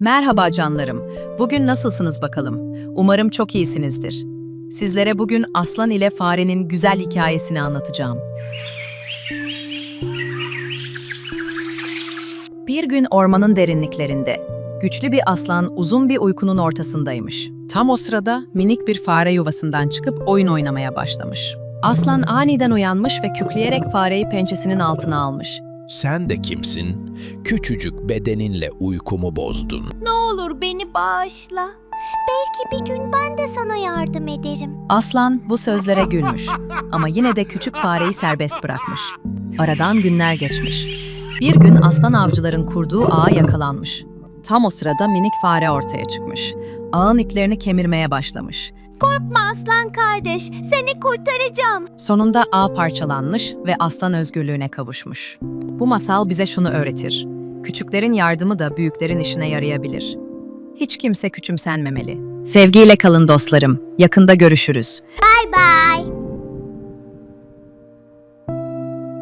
Merhaba canlarım. Bugün nasılsınız bakalım? Umarım çok iyisinizdir. Sizlere bugün aslan ile farenin güzel hikayesini anlatacağım. Bir gün ormanın derinliklerinde güçlü bir aslan uzun bir uykunun ortasındaymış. Tam o sırada minik bir fare yuvasından çıkıp oyun oynamaya başlamış. Aslan aniden uyanmış ve kükreyerek fareyi pençesinin altına almış. Sen de kimsin? Küçücük bedeninle uykumu bozdun. Ne olur beni bağışla. Belki bir gün ben de sana yardım ederim. Aslan bu sözlere gülmüş ama yine de küçük fareyi serbest bırakmış. Aradan günler geçmiş. Bir gün aslan avcıların kurduğu ağa yakalanmış. Tam o sırada minik fare ortaya çıkmış. Ağın iplerini kemirmeye başlamış. Korkma aslan kardeş, seni kurtaracağım. Sonunda ağ parçalanmış ve aslan özgürlüğüne kavuşmuş. Bu masal bize şunu öğretir. Küçüklerin yardımı da büyüklerin işine yarayabilir. Hiç kimse küçümsenmemeli. Sevgiyle kalın dostlarım. Yakında görüşürüz.